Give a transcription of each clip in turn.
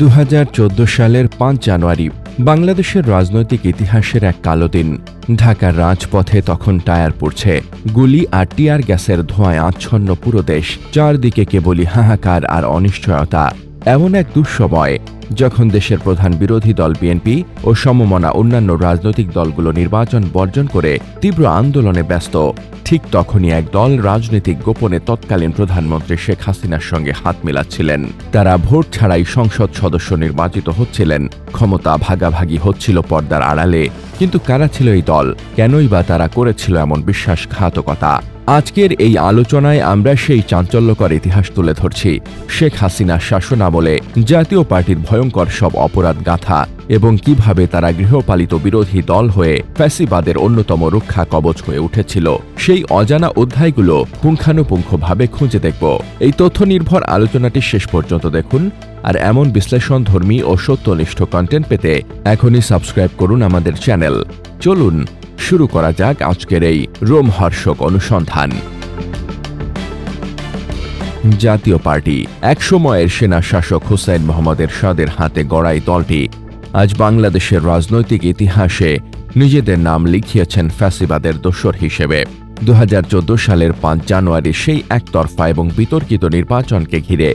দু হাজার চোদ্দ সালের পাঁচ জানুয়ারি, বাংলাদেশের রাজনৈতিক ইতিহাসের এক কালো দিন। ঢাকার রাজপথে তখন টায়ার পড়ছে। গুলি আর টিয়ার গ্যাসের ধোঁয়ায় আচ্ছন্ন পুরো দেশ, চারদিকে কেবলই হাহাকার আর অনিশ্চয়তা। এমন এক দুঃসময়, যখন দেশের প্রধান বিরোধী দল বিএনপি ও সমমনা অন্যান্য রাজনৈতিক দলগুলো নির্বাচন বর্জন করে তীব্র আন্দোলনে ব্যস্ত, ঠিক তখনই এক দল রাজনৈতিক গোপনে তৎকালীন প্রধানমন্ত্রী শেখ হাসিনার সঙ্গে হাত মিলাচ্ছিলেন। তারা ভোট ছাড়াই সংসদ সদস্য নির্বাচিত হচ্ছিলেন, ক্ষমতা ভাগাভাগি হচ্ছিল পর্দার আড়ালে। কিন্তু কারা ছিল এই দল? কেনই বা তারা করেছিল এমন বিশ্বাসঘাতকতা? আজকের এই আলোচনায় আমরা সেই চাঞ্চল্যকর ইতিহাস তুলে ধরছি। শেখ হাসিনার শাসন আমলে জাতীয় পার্টির ভয়ঙ্কর সব অপরাধ গাথা এবং কীভাবে তারা গৃহপালিত বিরোধী দল হয়ে ফ্যাসিবাদের অন্যতম রক্ষা কবচ হয়ে উঠেছিল। সেই অজানা অধ্যায়গুলো পুঙ্খানুপুঙ্খভাবে খুঁজে দেখব। এই তথ্য নির্ভর আলোচনাটি শেষ পর্যন্ত দেখুন আর এমন বিশ্লেষণ ধর্মী ও সত্যনিষ্ঠ কন্টেন্ট পেতে এখনই সাবস্ক্রাইব করুন আমাদের চ্যানেল চলুন শুরু করা যাক আজকের এই রোমহর্ষক অনুসন্ধান। জাতীয় পার্টি, একসময়ের সেনা শাসক হুসাইন মোহাম্মদ এরশাদের হাতে গড়াই দলটি, আজ বাংলাদেশের রাজনৈতিক ইতিহাসে নিজেদের নাম লিখিয়েছেন ফ্যাসিবাদের দোসর হিসেবে। দু হাজার চোদ্দ সালের পাঁচ জানুয়ারি সেই একতরফা এবং বিতর্কিত নির্বাচনকে ঘিরে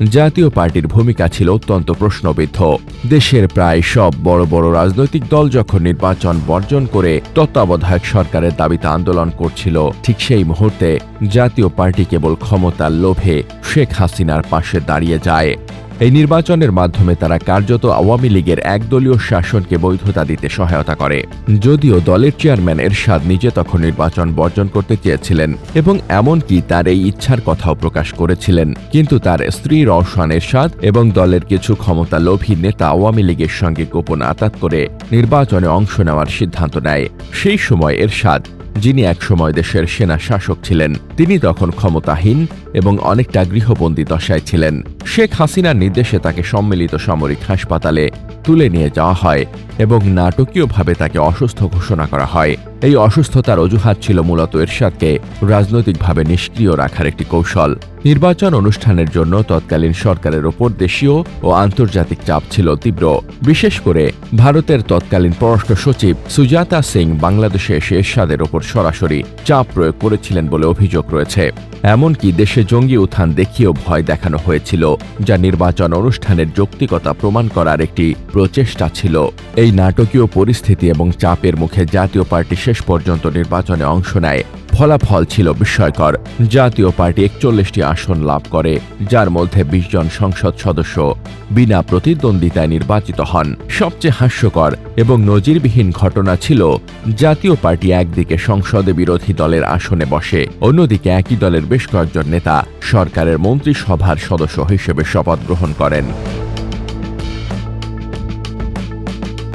জাতীয় পার্টির ভূমিকা ছিল অত্যন্ত প্রশ্নবিদ্ধ। দেশের প্রায় সব বড় বড় রাজনৈতিক দল যখন নির্বাচন বর্জন করে তত্ত্বাবধায়ক সরকারের দাবিতে আন্দোলন করছিল, ঠিক সেই মুহূর্তে জাতীয় পার্টি কেবল ক্ষমতার লোভে শেখ হাসিনার পাশে দাঁড়িয়ে যায়। এই নির্বাচনের মাধ্যমে তারা কার্যত আওয়ামী লীগের একদলীয় শাসনকে বৈধতা দিতে সহায়তা করে। যদিও দলের চেয়ারম্যান এরশাদ নিজে তখন নির্বাচন বর্জন করতে চেয়েছিলেন এবং এমনকি তার এই ইচ্ছার কথাও প্রকাশ করেছিলেন। কিন্তু তার স্ত্রী রওশান এরশাদ এবং দলের কিছু ক্ষমতা লোভী নেতা আওয়ামী লীগের সঙ্গে গোপন আতাত করে নির্বাচনে অংশ নেওয়ার সিদ্ধান্ত নেয়। সেই সময় এরশাদ, যিনি একসময় দেশের সেনা শাসক ছিলেন, তিনি তখন ক্ষমতাহীন এবং অনেকটা গৃহবন্দী দশায় ছিলেন। শেখ হাসিনার নির্দেশে তাকে সম্মিলিত সামরিক হাসপাতালে তুলে নিয়ে যাওয়া হয় এবং নাটকীয়ভাবে তাকে অসুস্থ ঘোষণা করা হয়। এই অসুস্থতার অজুহাত ছিল মূলত এরশাদকে রাজনৈতিকভাবে নিষ্ক্রিয় রাখার একটি কৌশল। নির্বাচন অনুষ্ঠানের জন্য তৎকালীন সরকারের ওপর দেশীয় ও আন্তর্জাতিক চাপ ছিল তীব্র। বিশেষ করে ভারতের তৎকালীন পররাষ্ট্র সচিব সুজাতা সিং বাংলাদেশে এসে এরশাদের ওপর সরাসরি চাপ প্রয়োগ করেছিলেন বলে অভিযোগ রয়েছে। এমনকি দেশে জঙ্গি উত্থান দেখিয়েও ভয় দেখানো হয়েছিল। যা নির্বাচন অনুষ্ঠানের যৌক্তিকতা প্রমাণ করার একটি প্রচেষ্টা ছিল। এই নাটকীয় পরিস্থিতি এবং চাপের মুখে জাতীয় পার্টি শেষ পর্যন্ত নির্বাচনে অংশ নেয় ফলাফল ছিল বিস্ময়কর। জাতীয় পার্টি একচল্লিশটি আসন লাভ করে, যার মধ্যে বিশ জন সংসদ সদস্য বিনা প্রতিদ্বন্দ্বিতায় নির্বাচিত হন। সবচেয়ে হাস্যকর এবং নজিরবিহীন ঘটনা ছিল, জাতীয় পার্টি একদিকে সংসদে বিরোধী দলের আসনে বসে, অন্যদিকে একই দলের বেশ কয়েকজন নেতা সরকারের মন্ত্রিসভার সদস্য হিসেবে শপথ গ্রহণ করেন।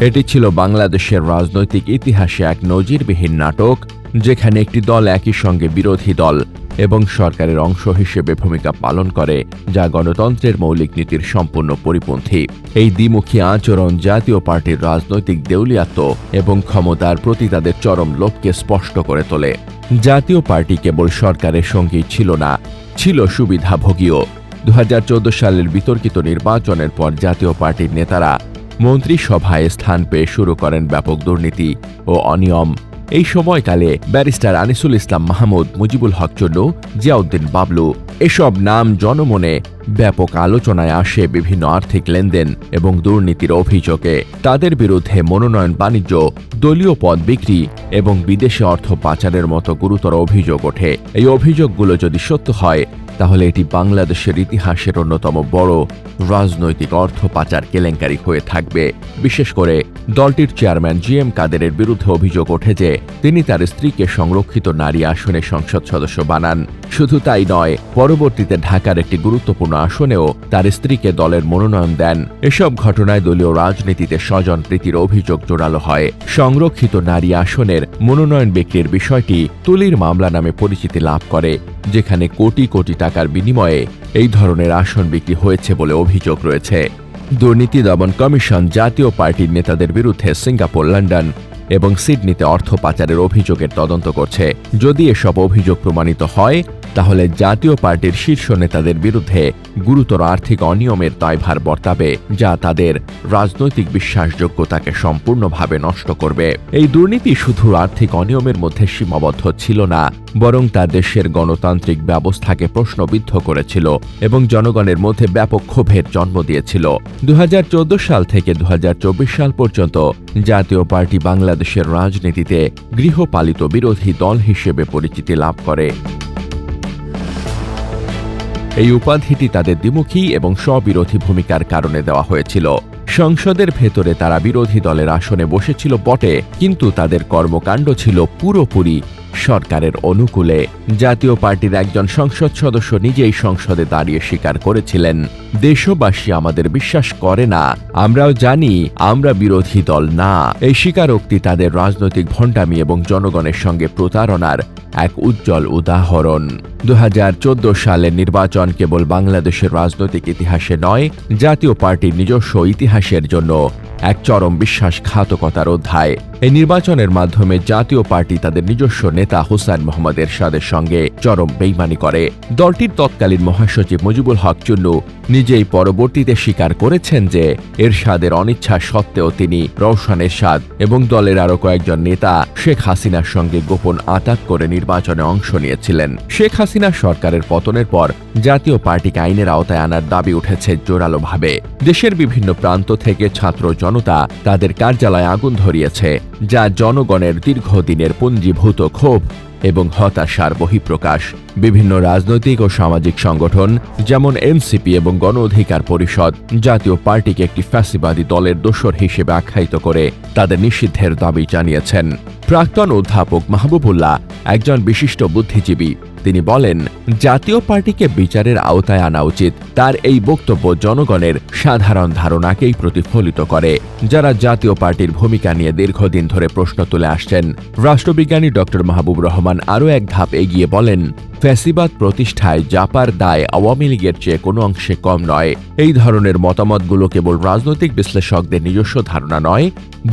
এটি ছিল বাংলাদেশের রাজনৈতিক ইতিহাসে এক নজিরবিহীন নাটক যেখানে একটি দল একই সঙ্গে বিরোধী দল এবং সরকারের অংশ হিসেবে ভূমিকা পালন করে, যা গণতন্ত্রের মৌলিক নীতির সম্পূর্ণ পরিপন্থী। এই দ্বিমুখী আচরণ জাতীয় পার্টির রাজনৈতিক দেউলিয়াত্ব এবং ক্ষমতার প্রতি তাদের চরম লোভকে স্পষ্ট করে তোলে। জাতীয় পার্টি কেবল সরকারের সঙ্গেই ছিল না, ছিল সুবিধাভোগীও। দু হাজার চৌদ্দ সালের বিতর্কিত নির্বাচনের পর জাতীয় পার্টির নেতারা মন্ত্রিসভায় স্থান পেয়ে শুরু করেন ব্যাপক দুর্নীতি ও অনিয়ম। এই সময়কালে ব্যারিস্টার আনিসুল ইসলাম মাহমুদ, মুজিবুল হক চন্নু, জিয়াউদ্দিন বাবলু, এসব নাম জনমনে ব্যাপক আলোচনায় আসে বিভিন্ন আর্থিক লেনদেন এবং দুর্নীতির অভিযোগে। তাদের বিরুদ্ধে মনোনয়ন বাণিজ্য, দলীয় পদ বিক্রি এবং বিদেশে অর্থ পাচারের মতো গুরুতর অভিযোগ ওঠে। এই অভিযোগগুলো যদি সত্য হয় তাহলে এটি বাংলাদেশের ইতিহাসের অন্যতম বড় রাজনৈতিক অর্থ পাচার কেলেঙ্কারি হয়ে থাকবে। বিশেষ করে দলটির চেয়ারম্যান জি এম কাদেরের বিরুদ্ধে অভিযোগ ওঠে যে তিনি তার স্ত্রীকে সংরক্ষিত নারী আসনে সংসদ সদস্য বানান। শুধু তাই নয়, পরবর্তীতে ঢাকার একটি গুরুত্বপূর্ণ আসনেও তার স্ত্রীকে দলের মনোনয়ন দেন। এসব ঘটনায় দলীয় রাজনীতিতে স্বজন প্রীতির অভিযোগ জোরালো হয়। সংরক্ষিত নারী আসনের মনোনয়ন বিক্রির বিষয়টি তুলির মামলা নামে পরিচিতি লাভ করে, যেখানে কোটি কোটি টাকার বিনিময়ে এই ধরনের আসন বিক্রি হয়েছে বলে অভিযোগ রয়েছে। দুর্নীতি দমন কমিশন জাতীয় পার্টির নেতাদের বিরুদ্ধে সিঙ্গাপুর, লন্ডন এবং সিডনিতে অর্থ পাচারের অভিযোগের তদন্ত করছে। যদি এসব অভিযোগ প্রমাণিত হয় তাহলে জাতীয় পার্টির শীর্ষ নেতাদের বিরুদ্ধে গুরুতর আর্থিক অনিয়মের দায়ভার বর্তাবে, যা তাদের রাজনৈতিক বিশ্বাসযোগ্যতাকে সম্পূর্ণভাবে নষ্ট করবে। এই দুর্নীতি শুধু আর্থিক অনিয়মের মধ্যে সীমাবদ্ধ ছিল না, বরং তা দেশের গণতান্ত্রিক ব্যবস্থাকে প্রশ্নবিদ্ধ করেছিল এবং জনগণের মধ্যে ব্যাপক ক্ষোভের জন্ম দিয়েছিল। দু হাজার চৌদ্দ সাল থেকে দুহাজার চব্বিশ সাল পর্যন্ত জাতীয় পার্টি বাংলাদেশের রাজনীতিতে গৃহপালিত বিরোধী দল হিসেবে পরিচিতি লাভ করে। এই উপাধিটি তাদের দ্বিমুখী এবং স্ববিরোধী ভূমিকার কারণে দেওয়া হয়েছিল। সংসদের ভেতরে তারা বিরোধী দলের আসনে বসেছিল বটে, কিন্তু তাদের কর্মকাণ্ড ছিল পুরোপুরি সরকারের অনুকূলে। জাতীয় পার্টির একজন সংসদ সদস্য নিজেই সংসদে দাঁড়িয়ে স্বীকার করেছিলেন। দেশবাসী আমাদের বিশ্বাস করে না। আমরাও জানি, আমরা বিরোধী দল না। এই স্বীকারোক্তি তাদের রাজনৈতিক ভণ্ডামি এবং জনগণের সঙ্গে প্রতারণার এক উজ্জ্বল উদাহরণ। দু হাজার চোদ্দ সালের নির্বাচন কেবল বাংলাদেশের রাজনৈতিক ইতিহাসে নয়, জাতীয় পার্টির নিজস্ব ইতিহাসের জন্য এক চরম বিশ্বাসঘাতকতার অধ্যায়। এই নির্বাচনের মাধ্যমে জাতীয় পার্টি তাদের নিজস্ব নেতা হুসাইন মোহাম্মদ এরশাদের সঙ্গে চরম বেইমানি করে। দলটির তৎকালীন মহাসচিব মুজিবুল হক চুন্নু নিজেই পরবর্তীতে স্বীকার করেছেন যে এরশাদের অনিচ্ছা সত্ত্বেও তিনি রওশন এরশাদ এবং দলের আরও কয়েকজন নেতা শেখ হাসিনার সঙ্গে গোপন আতাত করে নির্বাচনে অংশ নিয়েছিলেন। শেখ হাসিনা সরকারের পতনের পর জাতীয় পার্টিকে আইনের আওতায় আনার দাবি উঠেছে জোরালোভাবে। দেশের বিভিন্ন প্রান্ত থেকে ছাত্র জনতা তাদের কার্যালয়ে আগুন ধরিয়েছে। যা জনগণের দীর্ঘদিনের পুঞ্জীভূত ক্ষোভ এবং হতাশার বহিঃপ্রকাশ। বিভিন্ন রাজনৈতিক ও সামাজিক সংগঠন, যেমন এনসিপি এবং গণ অধিকার পরিষদ, জাতীয় পার্টিকে একটি ফ্যাসিবাদী দলের দোষর হিসেবে আখ্যায়িত করে তাদের নিষিদ্ধের দাবি জানিয়েছেন। প্রাক্তন অধ্যাপক মাহবুবুল্লাহ একজন বিশিষ্ট বুদ্ধিজীবী। তিনি বলেন, জাতীয় পার্টিকে বিচারের আওতায় আনা উচিত। তার এই বক্তব্য জনগণের সাধারণ ধারণাকেই প্রতিফলিত করে। যারা জাতীয় পার্টির ভূমিকা নিয়ে দীর্ঘদিন ধরে প্রশ্ন তুলে আসছেন। রাষ্ট্রবিজ্ঞানী ড মাহবুব রহমান আরও এক ধাপ এগিয়ে বলেন ফ্যাসিবাদ প্রতিষ্ঠায় জাপার দায় আওয়ামী লীগের চেয়ে কোনো অংশে কম নয়। এই ধরনের মতামতগুলো কেবল রাজনৈতিক বিশ্লেষকদের নিজস্ব ধারণা নয়,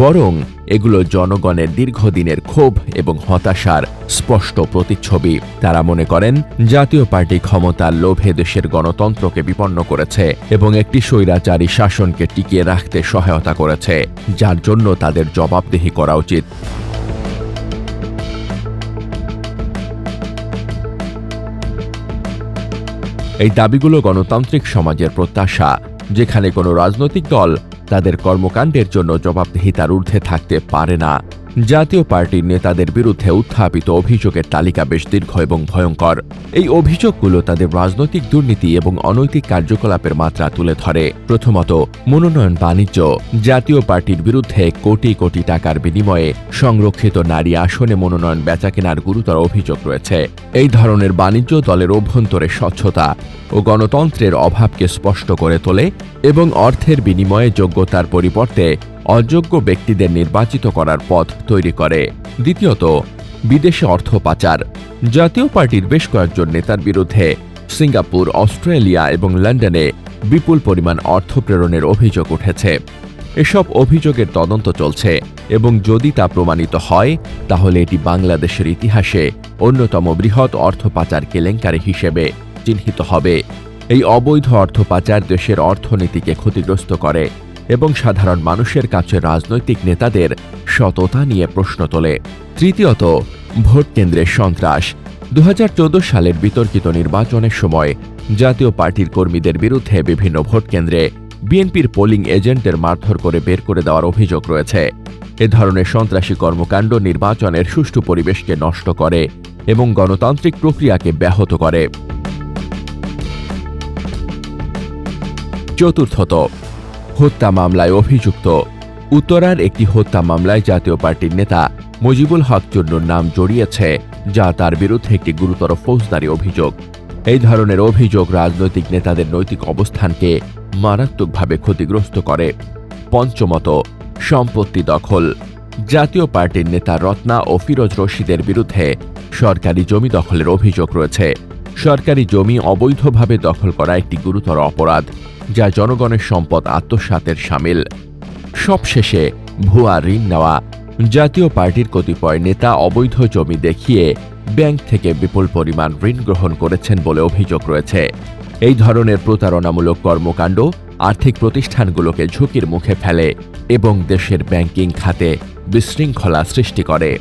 বরং এগুলো জনগণের দীর্ঘদিনের ক্ষোভ এবং হতাশার স্পষ্ট প্রতিচ্ছবি। তারা মনে করেন, জাতীয় পার্টি ক্ষমতার লোভে দেশের গণতন্ত্রকে বিপন্ন করেছে এবং একটি স্বৈরাচারী শাসনকে টিকিয়ে রাখতে সহায়তা করেছে, যার জন্য তাদের জবাবদেহি করা উচিত। এই দাবিগুলো গণতান্ত্রিক সমাজের প্রত্যাশা, যেখানে কোনো রাজনৈতিক দল তাদের কর্মকাণ্ডের জন্য জবাবদিহিতার ঊর্ধ্বে থাকতে পারে না। জাতীয় পার্টির নেতাদের বিরুদ্ধে উত্থাপিত অভিযোগের তালিকা বেশ দীর্ঘ এবং ভয়ঙ্কর। এই অভিযোগগুলো তাদের রাজনৈতিক দুর্নীতি এবং অনৈতিক কার্যকলাপের মাত্রা তুলে ধরে। প্রথমত, মনোনয়ন বাণিজ্য। জাতীয় পার্টির বিরুদ্ধে কোটি কোটি টাকার বিনিময়ে সংরক্ষিত নারী আসনে মনোনয়ন বেচাকেনার গুরুতর অভিযোগ রয়েছে। এই ধরনের বাণিজ্য দলের অভ্যন্তরে স্বচ্ছতা ও গণতন্ত্রের অভাবকে স্পষ্ট করে তোলে এবং অর্থের বিনিময়ে যোগ্যতার পরিবর্তে অযোগ্য ব্যক্তিদের নির্বাচিত করার পথ তৈরি করে। দ্বিতীয়ত, বিদেশে অর্থ পাচার। জাতীয় পার্টির বেশ কয়েকজন নেতার বিরুদ্ধে সিঙ্গাপুর, অস্ট্রেলিয়া এবং লন্ডনে বিপুল পরিমাণ অর্থ প্রেরণের অভিযোগ উঠেছে। এসব অভিযোগের তদন্ত চলছে এবং যদি তা প্রমাণিত হয়, তাহলে এটি বাংলাদেশের ইতিহাসে অন্যতম বৃহৎ অর্থ পাচার কেলেঙ্কারি হিসেবে চিহ্নিত হবে। এই অবৈধ অর্থ পাচার দেশের অর্থনীতিকে ক্ষতিগ্রস্ত করে। এবং সাধারণ মানুষের কাছে রাজনৈতিক নেতাদের সততা নিয়ে প্রশ্ন তোলে। তৃতীয়ত, ভোট কেন্দ্রের সন্ত্রাস। দু হাজার চৌদ্দ সালের বিতর্কিত নির্বাচনের সময় জাতীয় পার্টির কর্মীদের বিরুদ্ধে বিভিন্ন ভোট কেন্দ্রে বিএনপির পোলিং এজেন্টের মারধর করে বের করে দেওয়ার অভিযোগ রয়েছে। এ ধরনের সন্ত্রাসী কর্মকাণ্ড নির্বাচনের সুষ্ঠু পরিবেশকে নষ্ট করে এবং গণতান্ত্রিক প্রক্রিয়াকে ব্যাহত করে। চতুর্থত হত্যা মামলায় অভিযুক্ত। উত্তরার একটি হত্যা মামলায় জাতীয় পার্টির নেতা মুজিবুল হক চুন্নুর নাম জড়িয়েছে, যা তার বিরুদ্ধে একটি গুরুতর ফৌজদারি অভিযোগ। এই ধরনের অভিযোগ রাজনৈতিক নেতাদের নৈতিক অবস্থানকে মারাত্মকভাবে ক্ষতিগ্রস্ত করে। পঞ্চমত, সম্পত্তি দখল। জাতীয় পার্টির নেতা রত্না ও ফিরোজ রশিদের বিরুদ্ধে সরকারি জমি দখলের অভিযোগ রয়েছে। সরকারি জমি অবৈধভাবে দখল করা একটি গুরুতর অপরাধ, যা জনগণের সম্পদ আত্মসাতের সামিল। সবশেষে ভুয়া ঋণ নেওয়া, জাতীয় পার্টির কতিপয় নেতা অবৈধ জমি দেখিয়ে ব্যাংক থেকে বিপুল পরিমাণ ঋণ গ্রহণ করেছেন বলে অভিযোগ রয়েছে। এই ধরনের প্রতারণামূলক কর্মকাণ্ড আর্থিক প্রতিষ্ঠানগুলোকে ঝুঁকির মুখে ফেলে এবং দেশের ব্যাংকিং খাতে বিশৃঙ্খলা সৃষ্টি করে।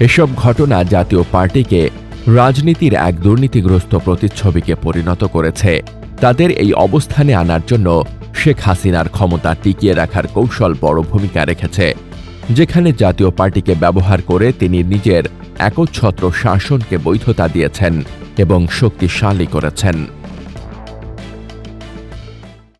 এসব ঘটনা জাতীয় পার্টিকে রাজনীতির এক দুর্নীতিগ্রস্ত প্রতিচ্ছবিকে পরিণত করেছে। তাদের এই অবস্থানে আনার জন্য শেখ হাসিনার ক্ষমতা টিকিয়ে রাখার কৌশল বড় ভূমিকা রেখেছে, যেখানে জাতীয় পার্টিকে ব্যবহার করে তিনি নিজের একচ্ছত্র শাসনকে বৈধতা দিয়েছেন এবং শক্তিশালী করেছেন।